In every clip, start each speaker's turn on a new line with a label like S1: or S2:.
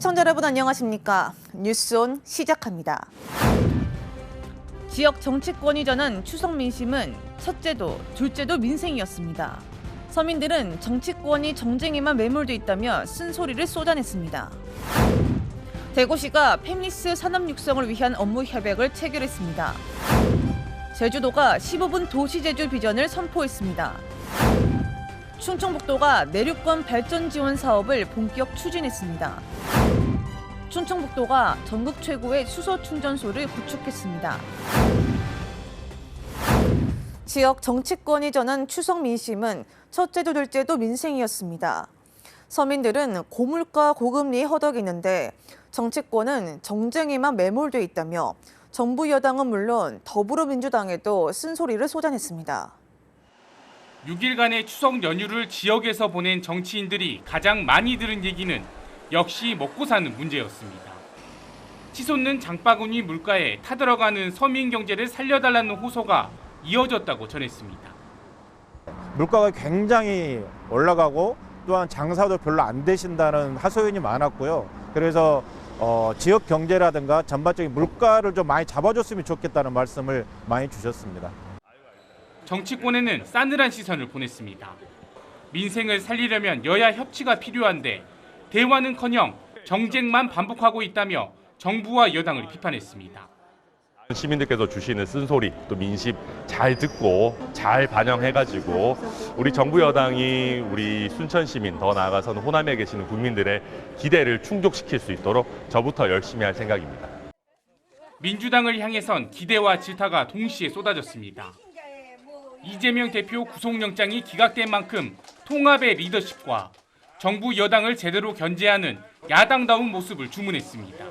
S1: 시청자 여러분 안녕하십니까? 뉴스온 시작합니다. 지역 정치권 이 전한 추석 민심은 첫째도 둘째도 민생이었습니다. 서민들은 정치권이 정쟁에만 매몰돼 있다며 쓴소리를 쏟아냈습니다. 대구시가 페미스 산업 육성을 위한 업무 협약을 체결했습니다. 제주도가 15분 도시제주 비전을 선포했습니다. 충청북도가 내륙권 발전 지원 사업을 본격 추진했습니다. 충청북도가 전국 최고의 수소 충전소를 구축했습니다. 지역 정치권이 전한 추석 민심은 첫째도 둘째도 민생이었습니다. 서민들은 고물가 고금리에 허덕이는데 정치권은 정쟁에만 매몰돼 있다며 정부 여당은 물론 더불어민주당에도 쓴소리를 쏟아냈습니다.
S2: 6일간의 추석 연휴를 지역에서 보낸 정치인들이 가장 많이 들은 얘기는 역시 먹고 사는 문제였습니다. 치솟는 장바구니 물가에 타들어가는 서민 경제를 살려달라는 호소가 이어졌다고 전했습니다.
S3: 물가가 굉장히 올라가고 또한 장사도 별로 안 되신다는 하소연이 많았고요. 그래서 어, 지역 경제라든가 전반적인 물가를 좀 많이 잡아줬으면 좋겠다는 말씀을 많이 주셨습니다.
S2: 정치권에는 싸늘한 시선을 보냈습니다. 민생을 살리려면 여야 협치가 필요한데 대화는커녕 정쟁만 반복하고 있다며 정부와 여당을 비판했습니다.
S4: 시민들께서 주시는 쓴소리 또 민심 잘 듣고 잘 반영해가지고 우리 정부 여당이 우리 순천 시민 더 나아가서는 호남에 계시는 국민들의 기대를 충족시킬 수 있도록 저부터 열심히 할 생각입니다.
S2: 민주당을 향해선 기대와 질타가 동시에 쏟아졌습니다. 이재명 대표 구속영장이 기각된 만큼 통합의 리더십과 정부 여당을 제대로 견제하는 야당다운 모습을 주문했습니다.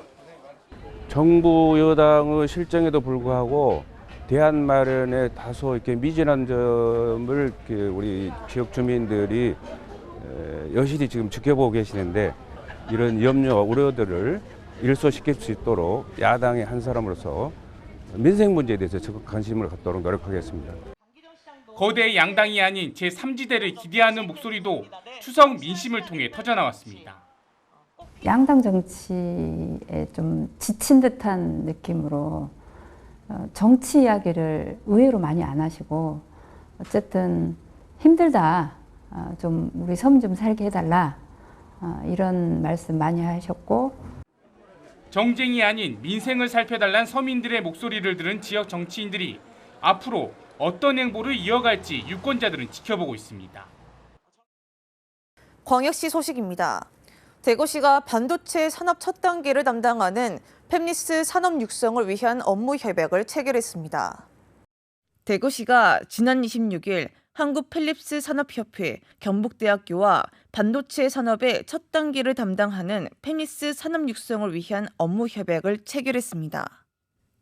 S5: 정부 여당의 실정에도 불구하고 대안 마련에 다소 이렇게 미진한 점을 우리 지역 주민들이 에, 여실히 지금 지켜보고 계시는데 이런 염려와 우려들을 일소시킬 수 있도록 야당의 한 사람으로서 민생 문제에 대해서 적극 관심을 갖도록 노력하겠습니다.
S2: 거대 양당이 아닌 제3지대를 기대하는 목소리도 추석 민심을 통해 터져나왔습니다.
S6: 양당 정치에 좀 지친 듯한 느낌으로 어, 정치 이야기를 의외로 많이 안 하시고 어쨌든 힘들다 어, 좀 우리 섬 좀 살게 해달라 어, 이런 말씀 많이 하셨고
S2: 정쟁이 아닌 민생을 살펴달란 서민들의 목소리를 들은 지역 정치인들이 앞으로 어떤 행보를 이어갈지 유권자들은 지켜보고 있습니다.
S1: 광역시 소식입니다. 대구시가 반도체 산업 첫 단계를 담당하는 팹리스 산업 육성을 위한 업무 협약을 체결했습니다. 대구시가 지난 26일 한국 펠립스 산업협회, 경북대학교와 반도체 산업의 첫 단계를 담당하는 펠리스 산업 육성을 위한 업무 협약을 체결했습니다.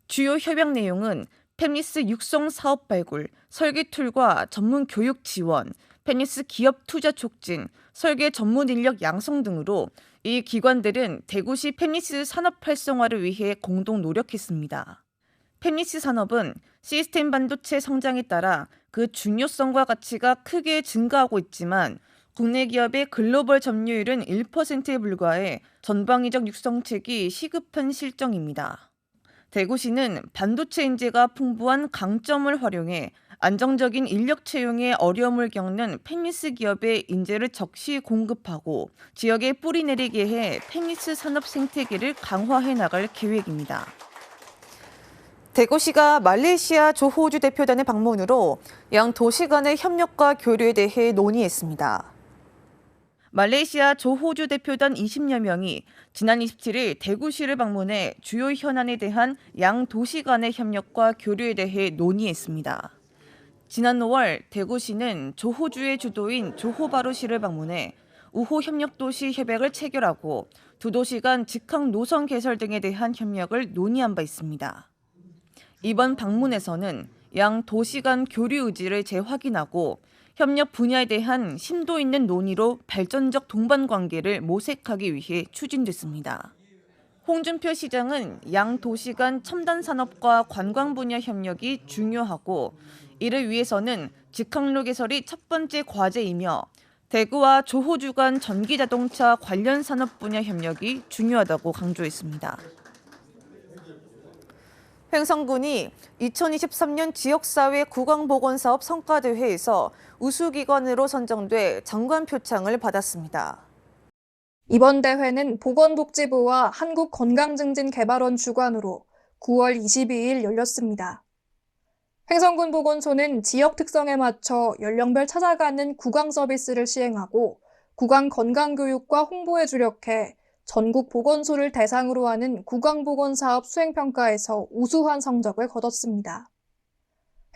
S1: 주요 협약 내용은 펜니스 육성 사업 발굴, 설계 툴과 전문 교육 지원, 펜니스 기업 투자 촉진, 설계 전문 인력 양성 등으로 이 기관들은 대구시 펜니스 산업 활성화를 위해 공동 노력했습니다. 펜니스 산업은 시스템 반도체 성장에 따라 그 중요성과 가치가 크게 증가하고 있지만 국내 기업의 글로벌 점유율은 1%에 불과해 전방위적 육성책이 시급한 실정입니다. 대구시는 반도체 인재가 풍부한 강점을 활용해 안정적인 인력 채용에 어려움을 겪는 펜니스 기업의 인재를 적시 공급하고 지역에 뿌리 내리게 해 펜니스 산업 생태계를 강화해 나갈 계획입니다. 대구시가 말레이시아 조호주 대표단의 방문으로 양 도시 간의 협력과 교류에 대해 논의했습니다. 말레이시아 조호주 대표단 20여 명이 지난 27일 대구시를 방문해 주요 현안에 대한 양 도시 간의 협력과 교류에 대해 논의했습니다. 지난 5월 대구시는 조호주의 주도인 조호바루시를 방문해 우호 협력도시 협약을 체결하고 두 도시 간 직항 노선 개설 등에 대한 협력을 논의한 바 있습니다. 이번 방문에서는 양 도시 간 교류 의지를 재확인하고 협력 분야에 대한 심도 있는 논의로 발전적 동반 관계를 모색하기 위해 추진됐습니다. 홍준표 시장은 양 도시 간 첨단 산업과 관광 분야 협력이 중요하고 이를 위해서는 직항로 개설이 첫 번째 과제이며 대구와 조호주 간 전기자동차 관련 산업 분야 협력이 중요하다고 강조했습니다. 횡성군이 2023년 지역사회 구강보건사업 성과대회에서 우수기관으로 선정돼 장관 표창을 받았습니다.
S7: 이번 대회는 보건복지부와 한국건강증진개발원 주관으로 9월 22일 열렸습니다. 횡성군 보건소는 지역 특성에 맞춰 연령별 찾아가는 구강 서비스를 시행하고 구강 건강 교육과 홍보에 주력해 전국 보건소를 대상으로 하는 구강보건 사업 수행평가에서 우수한 성적을 거뒀습니다.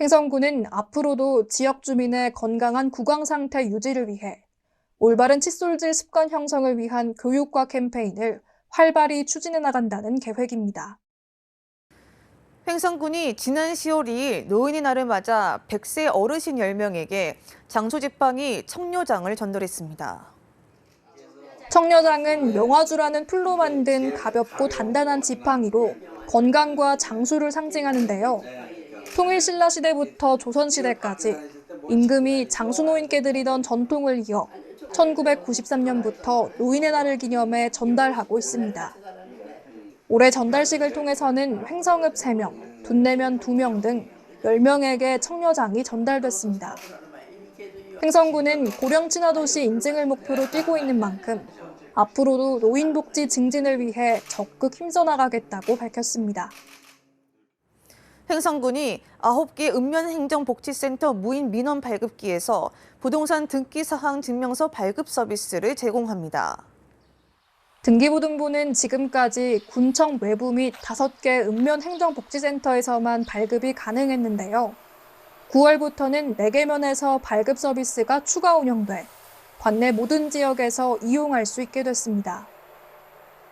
S7: 횡성군은 앞으로도 지역 주민의 건강한 구강 상태 유지를 위해 올바른 칫솔질 습관 형성을 위한 교육과 캠페인을 활발히 추진해 나간다는 계획입니다.
S1: 횡성군이 지난 10월 2일 노인의 날을 맞아 100세 어르신 10명에게 장소지팡이 청료장을 전달했습니다.
S7: 청려장은 영화주라는 풀로 만든 가볍고 단단한 지팡이로 건강과 장수를 상징하는데요. 통일신라 시대부터 조선시대까지 임금이 장수노인께 드리던 전통을 이어 1993년부터 노인의 날을 기념해 전달하고 있습니다. 올해 전달식을 통해서는 횡성읍 3명, 둔내면 2명 등 10명에게 청려장이 전달됐습니다. 횡성군은 고령 친화도시 인증을 목표로 뛰고 있는 만큼 앞으로도 노인 복지 증진을 위해 적극 힘써 나가겠다고 밝혔습니다.
S1: 횡성군이 9개 읍면행정복지센터 무인 민원 발급기에서 부동산 등기 사항 증명서 발급 서비스를 제공합니다.
S7: 등기부등본은 지금까지 군청 외부 및 5개 읍면행정복지센터에서만 발급이 가능했는데요. 9월부터는 4개 면에서 발급 서비스가 추가 운영돼 관내 모든 지역에서 이용할 수 있게 됐습니다.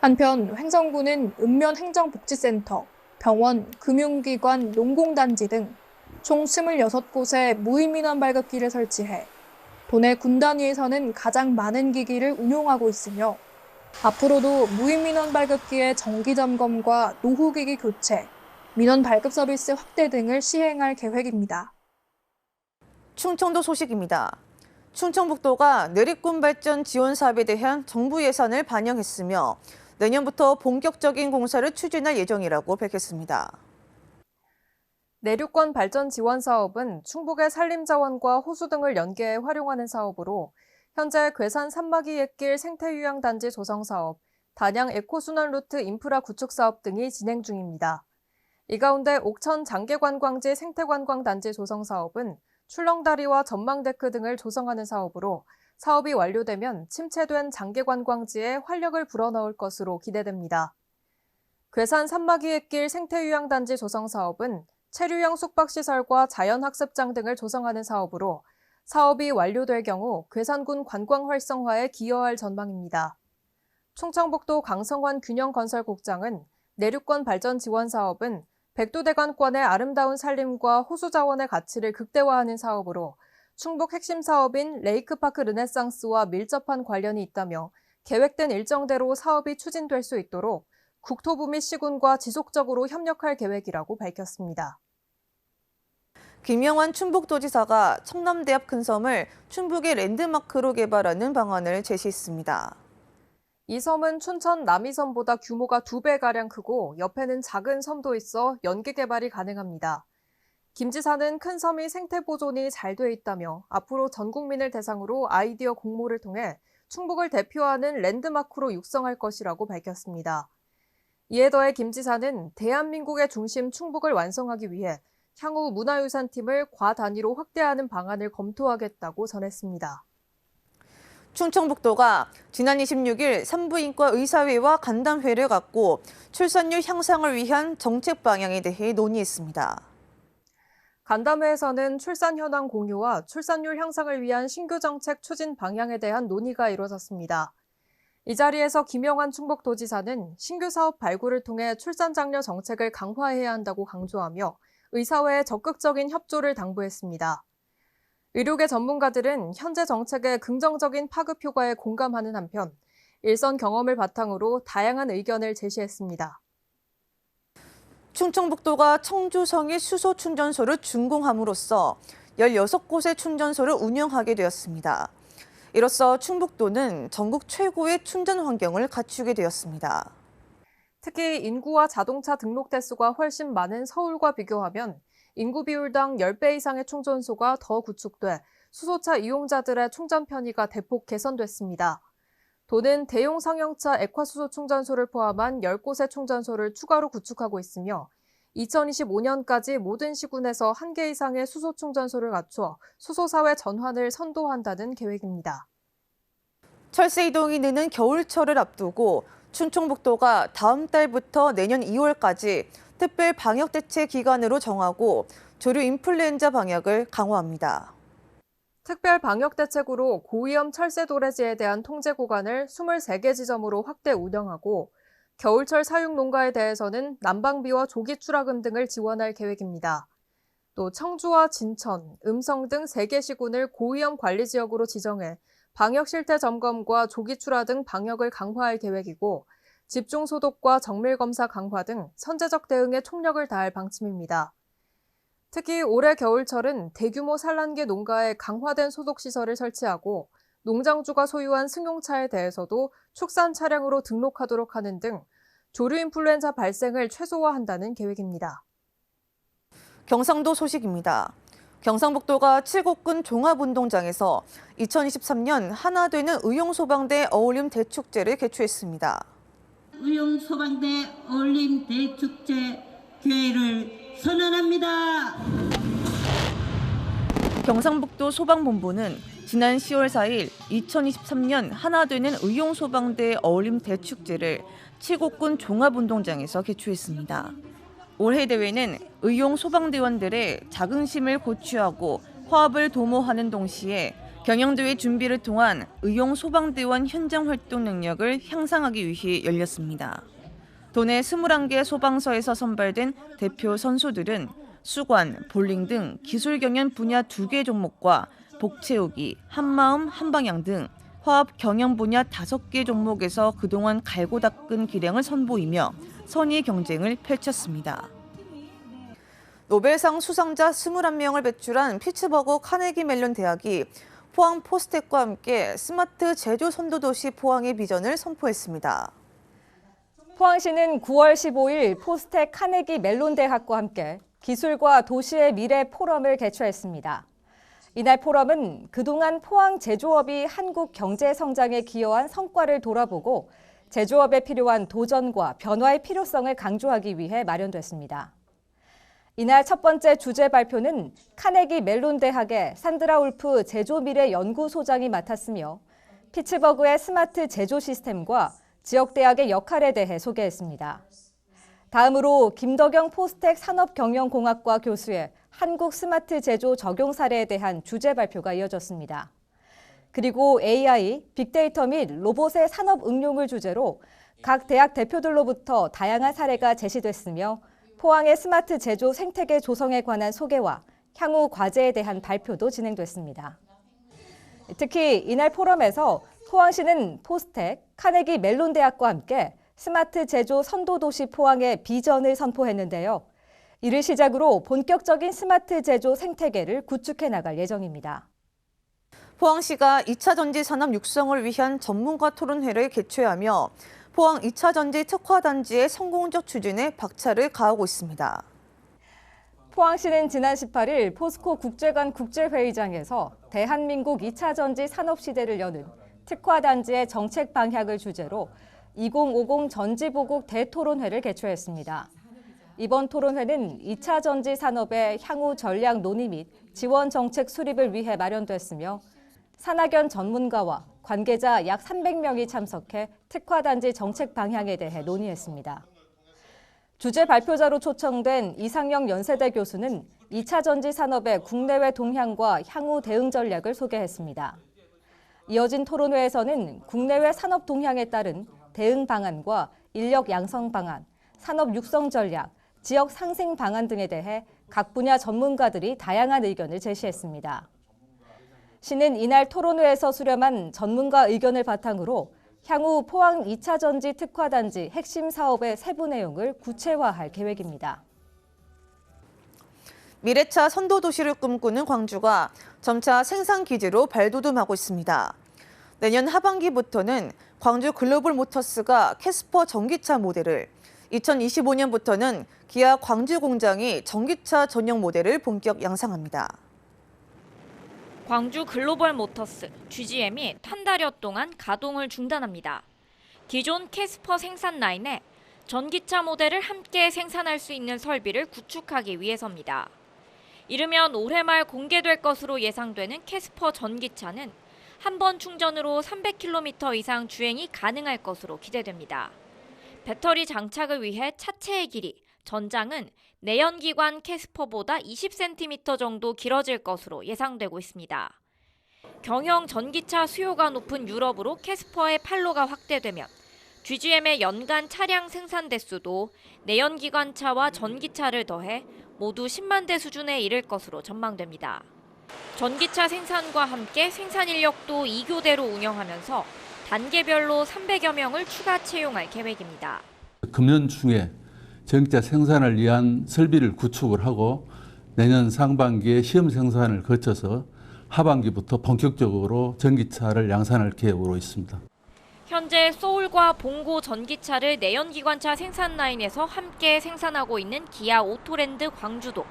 S7: 한편 횡성군은 읍면 행정복지센터, 병원, 금융기관, 농공단지 등 총 26곳에 무인민원 발급기를 설치해 도내 군 단위에서는 가장 많은 기기를 운용하고 있으며 앞으로도 무인민원 발급기의 정기 점검과 노후기기 교체, 민원 발급 서비스 확대 등을 시행할 계획입니다.
S1: 충청도 소식입니다. 충청북도가 내리꾼 발전 지원 사업에 대한 정부 예산을 반영했으며 내년부터 본격적인 공사를 추진할 예정이라고 밝혔습니다.
S8: 내륙권 발전 지원 사업은 충북의 산림 자원과 호수 등을 연계해 활용하는 사업으로 현재 괴산 산막이 옛길 생태휴양 단지 조성 사업, 단양 에코순환 루트 인프라 구축 사업 등이 진행 중입니다. 이 가운데 옥천 장계관광지 생태관광 단지 조성 사업은 출렁다리와 전망데크 등을 조성하는 사업으로 사업이 완료되면 침체된 장계관광지에 활력을 불어넣을 것으로 기대됩니다. 괴산 산막이 옛길 생태휴양단지 조성 사업은 체류형 숙박시설과 자연학습장 등을 조성하는 사업으로 사업이 완료될 경우 괴산군 관광 활성화에 기여할 전망입니다. 충청북도 강성환 균형건설국장은 내륙권 발전 지원 사업은 백두대간권의 아름다운 산림과 호수 자원의 가치를 극대화하는 사업으로 충북 핵심 사업인 레이크파크 르네상스와 밀접한 관련이 있다며 계획된 일정대로 사업이 추진될 수 있도록 국토부 및 시군과 지속적으로 협력할 계획이라고 밝혔습니다.
S1: 김영환 충북도지사가 청남대 앞 근섬을 충북의 랜드마크로 개발하는 방안을 제시했습니다.
S8: 이 섬은 춘천 남이섬보다 규모가 두 배가량 크고 옆에는 작은 섬도 있어 연계 개발이 가능합니다. 김 지사는 큰 섬이 생태 보존이 잘 돼 있다며 앞으로 전 국민을 대상으로 아이디어 공모를 통해 충북을 대표하는 랜드마크로 육성할 것이라고 밝혔습니다. 이에 더해 김 지사는 대한민국의 중심 충북을 완성하기 위해 향후 문화유산팀을 과 단위로 확대하는 방안을 검토하겠다고 전했습니다.
S1: 충청북도가 지난 26일 산부인과 의사회와 간담회를 갖고 출산율 향상을 위한 정책 방향에 대해 논의했습니다.
S8: 간담회에서는 출산 현황 공유와 출산율 향상을 위한 신규 정책 추진 방향에 대한 논의가 이뤄졌습니다. 이 자리에서 김영환 충북도지사는 신규 사업 발굴을 통해 출산 장려 정책을 강화해야 한다고 강조하며 의사회에 적극적인 협조를 당부했습니다. 의료계 전문가들은 현재 정책의 긍정적인 파급 효과에 공감하는 한편 일선 경험을 바탕으로 다양한 의견을 제시했습니다.
S1: 충청북도가 청주성의 수소 충전소를 준공함으로써 16곳의 충전소를 운영하게 되었습니다. 이로써 충북도는 전국 최고의 충전 환경을 갖추게 되었습니다.
S8: 특히 인구와 자동차 등록 대수가 훨씬 많은 서울과 비교하면 인구 비율당 10배 이상의 충전소가 더 구축돼 수소차 이용자들의 충전 편의가 대폭 개선됐습니다. 도는 대용 상용차 액화수소 충전소를 포함한 10곳의 충전소를 추가로 구축하고 있으며 2025년까지 모든 시군에서 한개 이상의 수소 충전소를 갖추어 수소사회 전환을 선도한다는 계획입니다.
S1: 철새 이동이 느는 겨울철을 앞두고 충청북도가 다음 달부터 내년 2월까지 특별 방역 대책 기간으로 정하고 조류 인플루엔자 방역을 강화합니다.
S8: 특별 방역 대책으로 고위험 철새 도래지에 대한 통제 구간을 23개 지점으로 확대 운영하고 겨울철 사육 농가에 대해서는 난방비와 조기 출하금 등을 지원할 계획입니다. 또 청주와 진천, 음성 등 3개 시군을 고위험 관리 지역으로 지정해 방역 실태 점검과 조기 출하 등 방역을 강화할 계획이고 집중 소독과 정밀 검사 강화 등 선제적 대응에 총력을 다할 방침입니다. 특히 올해 겨울철은 대규모 산란계 농가에 강화된 소독 시설을 설치하고 농장주가 소유한 승용차에 대해서도 축산 차량으로 등록하도록 하는 등 조류 인플루엔자 발생을 최소화한다는 계획입니다.
S1: 경상도 소식입니다. 경상북도가 칠곡군 종합운동장에서 2023년 하나 되는 의용소방대 어울림 대축제를 개최했습니다.
S9: 의용 소방대 어울림 대축제 개회를 선언합니다.
S1: 경상북도 소방본부는 지난 10월 4일 2023년 하나 되는 의용소방대 어울림 대축제를 칠곡군 종합운동장에서 개최했습니다. 올해 대회는 의용 소방대원들의 자긍심을 고취하고 화합을 도모하는 동시에 경영대회 준비를 통한 의용 소방대원 현장 활동 능력을 향상하기 위해 열렸습니다. 도내 21개 소방서에서 선발된 대표 선수들은 수관, 볼링 등 기술 경연 분야 2개 종목과 복채우기, 한마음, 한방향 등 화합 경영 분야 5개 종목에서 그동안 갈고 닦은 기량을 선보이며 선의 경쟁을 펼쳤습니다. 노벨상 수상자 21명을 배출한 피츠버그 카네기 멜론 대학이 포항 포스텍과 함께 스마트 제조 선도도시 포항의 비전을 선포했습니다.
S10: 포항시는 9월 15일 포스텍 카네기 멜론 대학과 함께 기술과 도시의 미래 포럼을 개최했습니다. 이날 포럼은 그동안 포항 제조업이 한국 경제 성장에 기여한 성과를 돌아보고 제조업에 필요한 도전과 변화의 필요성을 강조하기 위해 마련됐습니다. 이날 첫 번째 주제 발표는 카네기 멜론 대학의 산드라 울프 제조 미래 연구소장이 맡았으며 피츠버그의 스마트 제조 시스템과 지역 대학의 역할에 대해 소개했습니다. 다음으로 김덕영 포스텍 산업경영공학과 교수의 한국 스마트 제조 적용 사례에 대한 주제 발표가 이어졌습니다. 그리고 AI, 빅데이터 및 로봇의 산업 응용을 주제로 각 대학 대표들로부터 다양한 사례가 제시됐으며 포항의 스마트 제조 생태계 조성에 관한 소개와 향후 과제에 대한 발표도 진행됐습니다. 특히 이날 포럼에서 포항시는 포스텍, 카네기 멜론 대학과 함께 스마트 제조 선도 도시 포항의 비전을 선포했는데요. 이를 시작으로 본격적인 스마트 제조 생태계를 구축해 나갈 예정입니다.
S1: 포항시가 2차 전지 산업 육성을 위한 전문가 토론회를 개최하며 포항 2차 전지 특화 단지의 성공적 추진에 박차를 가하고 있습니다.
S10: 포항시는 지난 18일 포스코 국제관 국제회의장에서 대한민국 2차 전지 산업 시대를 여는 특화 단지의 정책 방향을 주제로 2050 전지보국 대토론회를 개최했습니다. 이번 토론회는 2차 전지 산업의 향후 전략 논의 및 지원 정책 수립을 위해 마련됐으며 산학연 전문가와 관계자 약 300명이 참석해 특화단지 정책 방향에 대해 논의했습니다. 주제 발표자로 초청된 이상영 연세대 교수는 2차 전지 산업의 국내외 동향과 향후 대응 전략을 소개했습니다. 이어진 토론회에서는 국내외 산업 동향에 따른 대응 방안과 인력 양성 방안, 산업 육성 전략, 지역 상생 방안 등에 대해 각 분야 전문가들이 다양한 의견을 제시했습니다. 시는 이날 토론회에서 수렴한 전문가 의견을 바탕으로 향후 포항 2차 전지 특화단지 핵심 사업의 세부 내용을 구체화할 계획입니다.
S1: 미래차 선도 도시를 꿈꾸는 광주가 점차 생산 기지로 발돋움하고 있습니다. 내년 하반기부터는 광주 글로벌 모터스가 캐스퍼 전기차 모델을, 2025년부터는 기아 광주 공장이 전기차 전용 모델을 본격 양상합니다.
S11: 광주 글로벌 모터스 GGM이 한 달여 동안 가동을 중단합니다. 기존 캐스퍼 생산 라인에 전기차 모델을 함께 생산할 수 있는 설비를 구축하기 위해서입니다. 이르면 올해 말 공개될 것으로 예상되는 캐스퍼 전기차는 한 번 충전으로 300km 이상 주행이 가능할 것으로 기대됩니다. 배터리 장착을 위해 차체의 길이, 전장은 내연기관 캐스퍼보다 20cm 정도 길어질 것으로 예상되고 있습니다. 경영 전기차 수요가 높은 유럽으로 캐스퍼의 판로가 확대되면 GGM의 연간 차량 생산 대수도 내연기관차와 전기차를 더해 모두 10만 대 수준에 이를 것으로 전망됩니다. 전기차 생산과 함께 생산 인력도 2교대로 운영하면서 단계별로 300여 명을 추가 채용할 계획입니다.
S12: 금년 중에 전기차 생산을 위한 설비를 구축을 하고 내년 상반기에 시험 생산을 거쳐서 하반기부터 본격적으로 전기차를 양산할 계획으로 있습니다.
S11: 현재 소울과 봉고 전기차를 내연기관차 생산 라인에서 함께 생산하고 있는 기아 오토랜드 광주도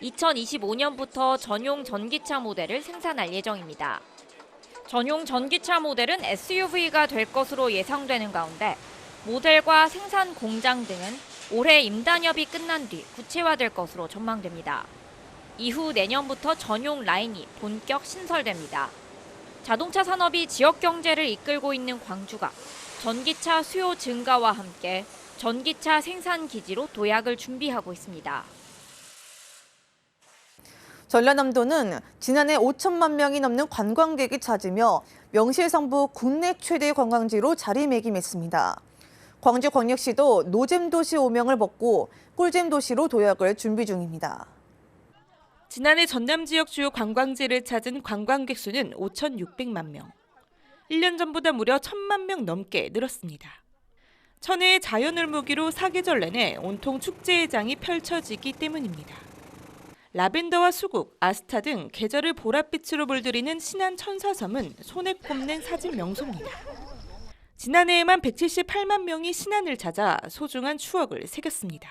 S11: 2025년부터 전용 전기차 모델을 생산할 예정입니다. 전용 전기차 모델은 SUV가 될 것으로 예상되는 가운데 모델과 생산 공장 등은 올해 임단협이 끝난 뒤 구체화될 것으로 전망됩니다. 이후 내년부터 전용 라인이 본격 신설됩니다. 자동차 산업이 지역 경제를 이끌고 있는 광주가 전기차 수요 증가와 함께 전기차 생산 기지로 도약을 준비하고 있습니다.
S1: 전라남도는 지난해 5천만 명이 넘는 관광객이 찾으며 명실상부 국내 최대 관광지로 자리매김했습니다. 광주광역시도 노잼도시 오명을 벗고 꿀잼도시로 도약을 준비 중입니다.
S13: 지난해 전남 지역 주요 관광지를 찾은 관광객 수는 5,600만 명. 1년 전보다 무려 1,000만 명 넘게 늘었습니다. 천혜의 자연을 무기로 사계절 내내 온통 축제의 장이 펼쳐지기 때문입니다. 라벤더와 수국, 아스타 등 계절을 보랏빛으로 물들이는 신안 천사섬은 손에 꼽는 사진 명소입니다. 지난해에만 178만 명이 신안을 찾아 소중한 추억을 새겼습니다.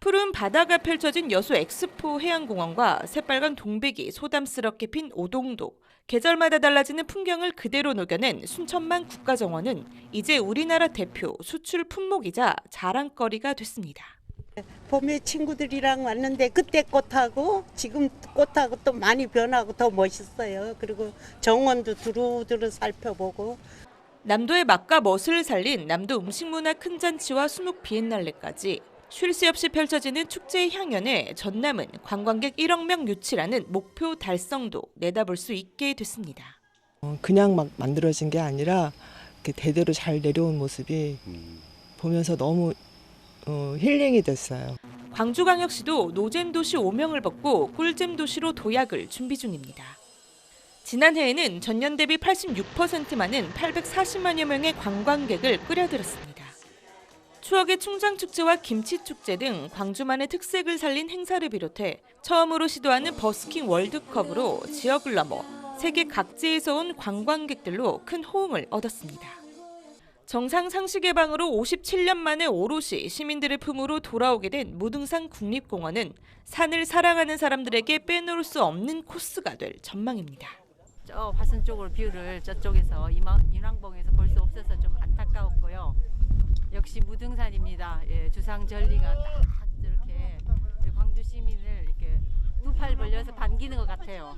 S13: 푸른 바다가 펼쳐진 여수 엑스포 해양공원과 새빨간 동백이 소담스럽게 핀 오동도, 계절마다 달라지는 풍경을 그대로 녹여낸 순천만 국가정원은 이제 우리나라 대표 수출 품목이자 자랑거리가 됐습니다.
S14: 봄에 친구들이랑 왔는데 그때 꽃하고 지금 꽃하고 또 많이 변하고 더 멋있어요. 그리고 정원도 두루두루 살펴보고
S13: 남도의 맛과 멋을 살린 남도 음식문화 큰 잔치와 수묵 비엔날레까지 쉴 새 없이 펼쳐지는 축제의 향연에 전남은 관광객 1억 명 유치라는 목표 달성도 내다볼 수 있게 됐습니다.
S15: 어, 그냥 막 만들어진 게 아니라 대대로 잘 내려온 모습이 보면서 너무 어, 힐링이 됐어요.
S13: 광주광역시도 노잼 도시 오명을 벗고 꿀잼 도시로 도약을 준비 중입니다. 지난해에는 전년 대비 86% 많은 840만여 명의 관광객을 끌어들였습니다. 추억의 충장축제와 김치축제 등 광주만의 특색을 살린 행사를 비롯해 처음으로 시도하는 버스킹 월드컵으로 지역을 넘어 세계 각지에서 온 관광객들로 큰 호응을 얻었습니다. 정상 상시 개방으로 57년 만에 오롯이 시민들의 품으로 돌아오게 된 무등산 국립공원은 산을 사랑하는 사람들에게 빼놓을 수 없는 코스가 될 전망입니다.
S16: 저 화순 쪽으로 뷰를 저쪽에서 인왕봉에서 볼 수 없어서 좀 안타까웠고요. 역시 무등산입니다. 예, 주상 전리가 딱 이렇게 광주 시민을 이렇게 두 팔 벌려서 반기는 것 같아요.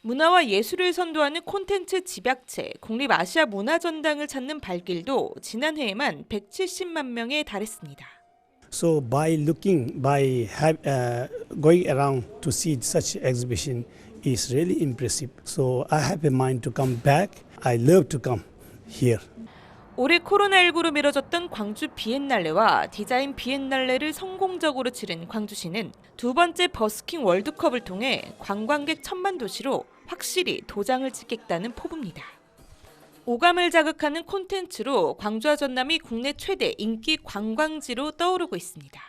S13: 문화와 예술을 선도하는 콘텐츠 집약체 국립아시아 문화전당을 찾는 발길도 지난해에만 170만 명에 달했습니다.
S17: So by looking, by have, uh, going around to see such exhibition is really impressive. So I have a mind to come back. I love to come here.
S13: 올해 코로나19로 미뤄졌던 광주 비엔날레와 디자인 비엔날레를 성공적으로 치른 광주시는 두 번째 버스킹 월드컵을 통해 관광객 천만 도시로 확실히 도장을 찍겠다는 포부입니다. 오감을 자극하는 콘텐츠로 광주와 전남이 국내 최대 인기 관광지로 떠오르고 있습니다.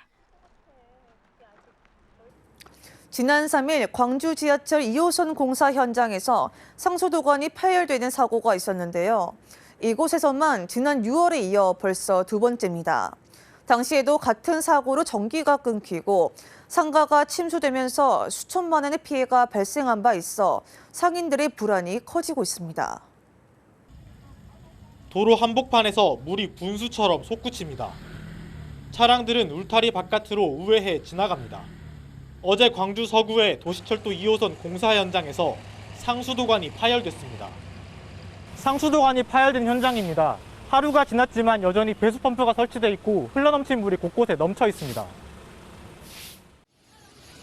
S1: 지난 3일 광주 지하철 2호선 공사 현장에서 상수도관이 파열되는 사고가 있었는데요. 이곳에서만 지난 6월에 이어 벌써 두 번째입니다. 당시에도 같은 사고로 전기가 끊기고 상가가 침수되면서 수천만 원의 피해가 발생한 바 있어 상인들의 불안이 커지고 있습니다.
S18: 도로 한복판에서 물이 분수처럼 솟구칩니다. 차량들은 울타리 바깥으로 우회해 지나갑니다. 어제 광주 서구의 도시철도 2호선 공사 현장에서 상수도관이 파열됐습니다. 상수도관이 파열된 현장입니다. 하루가 지났지만 여전히 배수 펌프가 설치돼 있고 흘러넘친 물이 곳곳에 넘쳐 있습니다.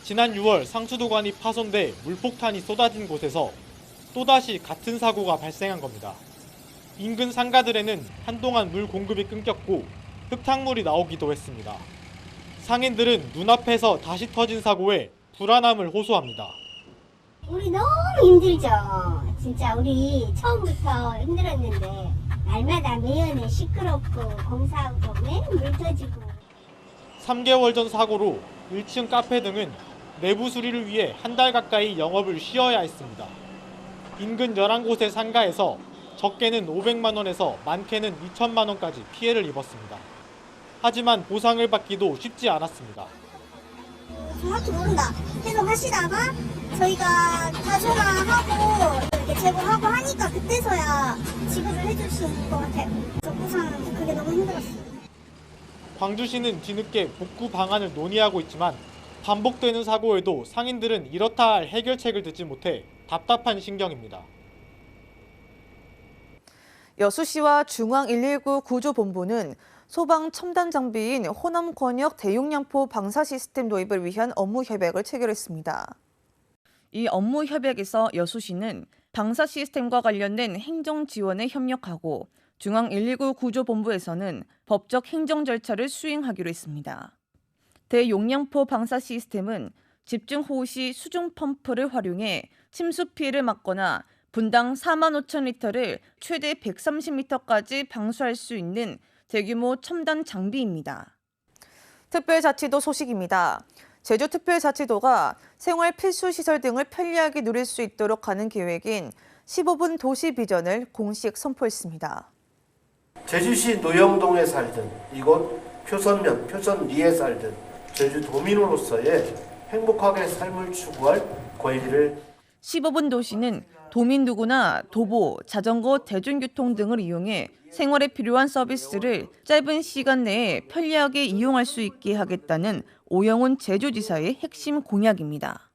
S18: 지난 6월 상수도관이 파손돼 물폭탄이 쏟아진 곳에서 또다시 같은 사고가 발생한 겁니다. 인근 상가들에는 한동안 물 공급이 끊겼고 흙탕물이 나오기도 했습니다. 상인들은 눈앞에서 다시 터진 사고에 불안함을 호소합니다.
S19: 우리 너무 힘들죠. 진짜 우리 처음부터 힘들었는데 날마다 매연에 시끄럽고 공사하고 매물 터지고
S18: 3개월 전 사고로 1층 카페 등은 내부 수리를 위해 한 달 가까이 영업을 쉬어야 했습니다. 인근 11곳의 상가에서 적게는 500만 원에서 많게는 2천만 원까지 피해를 입었습니다. 하지만 보상을 받기도 쉽지 않았습니다.
S19: 정확히 모른다. 계속 하시다가 저희가 다 전화하고 이렇게 제보하고 하니까 그때서야 지급을 해주시는 것 같아요. 저 보상 그게 너무 힘들었어요.
S18: 광주시는 뒤늦게 복구 방안을 논의하고 있지만 반복되는 사고에도 상인들은 이렇다 할 해결책을 듣지 못해 답답한 신경입니다.
S1: 여수시와 중앙 119 구조본부는 소방 첨단 장비인 호남 권역 대용량포 방사 시스템 도입을 위한 업무 협약을 체결했습니다. 이 업무 협약에서 여수시는 방사 시스템과 관련된 행정 지원에 협력하고 중앙 119 구조본부에서는 법적 행정 절차를 수행하기로 했습니다. 대용량포 방사 시스템은 집중 호우 시 수중 펌프를 활용해 침수 피해를 막거나 분당 4만 5천 리터를 최대 130m까지 방수할 수 있는 대규모 첨단 장비입니다. 특별자치도 소식입니다. 제주특별자치도가 생활 필수 시설 등을 편리하게 누릴 수 있도록 하는 계획인 15분 도시 비전을 공식 선포했습니다.
S20: 제주시 노영동에 살든 이곳 표선면, 표선리에 살든 제주 도민으로서의 행복하게 삶을 추구할 권리를
S1: 15분 도시는 도민 누구나 도보, 자전거, 대중교통 등을 이용해 생활에 필요한 서비스를 짧은 시간 내에 편리하게 이용할 수 있게 하겠다는 오영훈 제주지사의 핵심 공약입니다.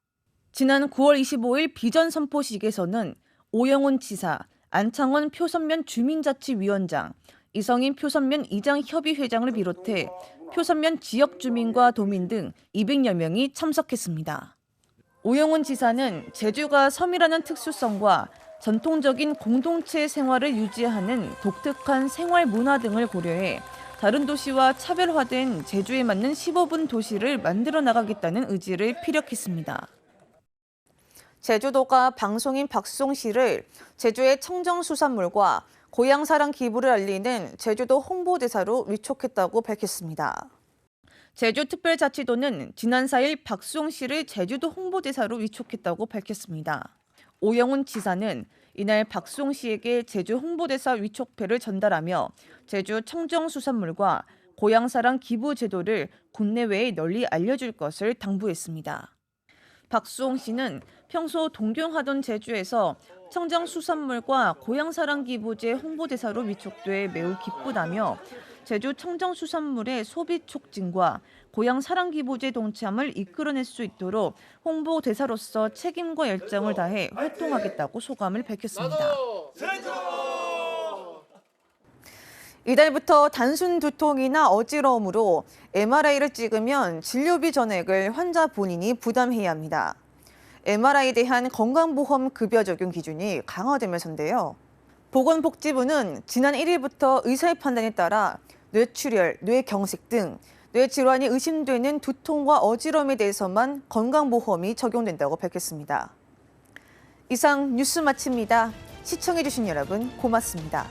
S1: 지난 9월 25일 비전 선포식에서는 오영훈 지사, 안창원 표선면 주민자치위원장, 이성인 표선면 이장 협의회장을 비롯해 표선면 지역 주민과 도민 등 200여 명이 참석했습니다. 오영훈 지사는 제주가 섬이라는 특수성과 전통적인 공동체 생활을 유지하는 독특한 생활 문화 등을 고려해 다른 도시와 차별화된 제주에 맞는 15분 도시를 만들어 나가겠다는 의지를 피력했습니다. 제주도가 방송인 박송 씨를 제주의 청정수산물과 고향사랑 기부를 알리는 제주도 홍보대사로 위촉했다고 밝혔습니다. 제주특별자치도는 지난 4일 박수홍 씨를 제주도 홍보대사로 위촉했다고 밝혔습니다. 오영훈 지사는 이날 박수홍 씨에게 제주 홍보대사 위촉패를 전달하며 제주 청정수산물과 고향사랑 기부 제도를 국내외에 널리 알려줄 것을 당부했습니다. 박수홍 씨는 평소 동경하던 제주에서 청정수산물과 고향사랑 기부제 홍보대사로 위촉돼 매우 기쁘다며 제주 청정수산물의 소비 촉진과 고향 사랑 기부제 동참을 이끌어낼 수 있도록 홍보 대사로서 책임과 열정을 다해 활동하겠다고 소감을 밝혔습니다. 이달부터 단순 두통이나 어지러움으로 MRI를 찍으면 진료비 전액을 환자 본인이 부담해야 합니다. MRI에 대한 건강보험 급여 적용 기준이 강화되면서인데요. 보건복지부는 지난 1일부터 의사의 판단에 따라 뇌출혈, 뇌경색 등 뇌질환이 의심되는 두통과 어지러움에 대해서만 건강보험이 적용된다고 밝혔습니다. 이상 뉴스 마칩니다. 시청해주신 여러분 고맙습니다.